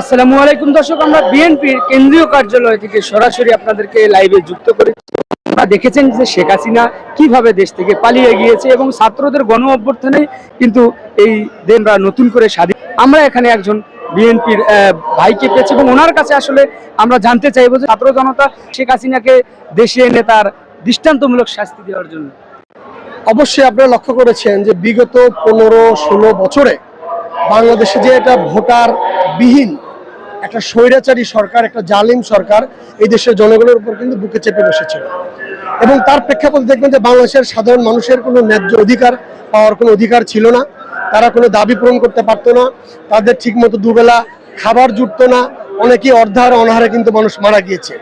আসসালামু আলাইকুম দর্শক, আমরা বিএনপির কেন্দ্রীয় কার্যালয় থেকে সরাসরি আপনাদেরকে লাইভে যুক্ত করেছি। আপনারা দেখেছেন যে শেখ হাসিনা কীভাবে দেশ থেকে পালিয়ে গিয়েছে এবং ছাত্রদের গণ অভ্যর্থনে কিন্তু এই দেনরা নতুন করে স্বাধীন। আমরা এখানে একজন বিএনপির ভাইকে পেয়েছি এবং ওনার কাছে আসলে আমরা জানতে চাইব যে ছাত্র জনতা শেখ হাসিনাকে দেশে এনে তার দৃষ্টান্তমূলক শাস্তি দেওয়ার জন্য। অবশ্যই আপনারা লক্ষ্য করেছেন যে বিগত পনেরো ষোলো বছরে বাংলাদেশে যে এটা ভোটার বিহীন একটা স্বৈরাচারী সরকার, একটা জালিম সরকার এই দেশের জনগণের উপর কিন্তু বুকে চেপে বসেছিল এবং তার প্রেক্ষাপটে দেখবেন যে বাংলাদেশের সাধারণ মানুষের কোনো ন্যায্য অধিকার পাওয়ার কোনো অধিকার ছিল না। তারা কোনো দাবি পূরণ করতে পারতো না। তাদের ঠিকমতো দুবেলা খাবার জুটতো না। অনেকেই অর্ধার অনাহারে কিন্তু মানুষ মারা গিয়েছে।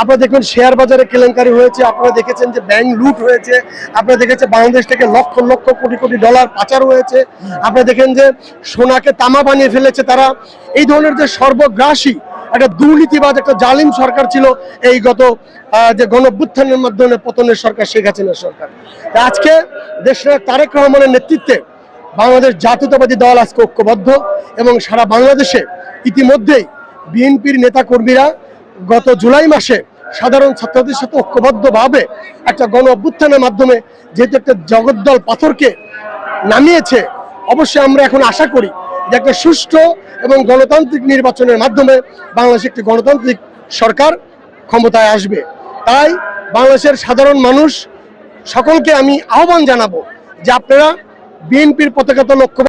আপনারা দেখবেন শেয়ার বাজারে কেলেঙ্কারি হয়েছে, আপনারা দেখেছেন যে ব্যাংক লুট হয়েছে, আপনারা দেখেছেন বাংলাদেশ থেকে লক্ষ লক্ষ কোটি কোটি ডলার পাচার হয়েছে, আপনারা দেখেন যে সোনাকে তামা বানিয়ে ফেলেছে তারা। এই ধরনের যে সর্বগ্রাসী একটা দুর্নীতিবাদ একটা জালিম সরকার ছিল, এই গত যে গণভ্যুত্থানের মাধ্যমে পতনের সরকার, শেখ হাসিনার সরকার। আজকে দেশের তারেক রহমানের নেতৃত্বে বাংলাদেশ জাতীয়তাবাদী দল আজকে ঐক্যবদ্ধ এবং সারা বাংলাদেশে ইতিমধ্যেই বিএনপির নেতাকর্মীরা গত জুলাই মাসে সাধারণ ছাত্রদের সাথে ঐক্যবদ্ধভাবে একটা গণ অভ্যুত্থানের মাধ্যমে যেহেতু একটা জগদ্দল পাথরকে নামিয়েছে, অবশ্যই আমরা এখন আশা করি যে একটা সুষ্ঠু এবং গণতান্ত্রিক নির্বাচনের মাধ্যমে বাংলাদেশে একটি গণতান্ত্রিক সরকার ক্ষমতায় আসবে। তাই বাংলাদেশের সাধারণ মানুষ সকলকে আমি আহ্বান জানাব যে আপনারা বিএনপির পতাকা তো লক্ষ্য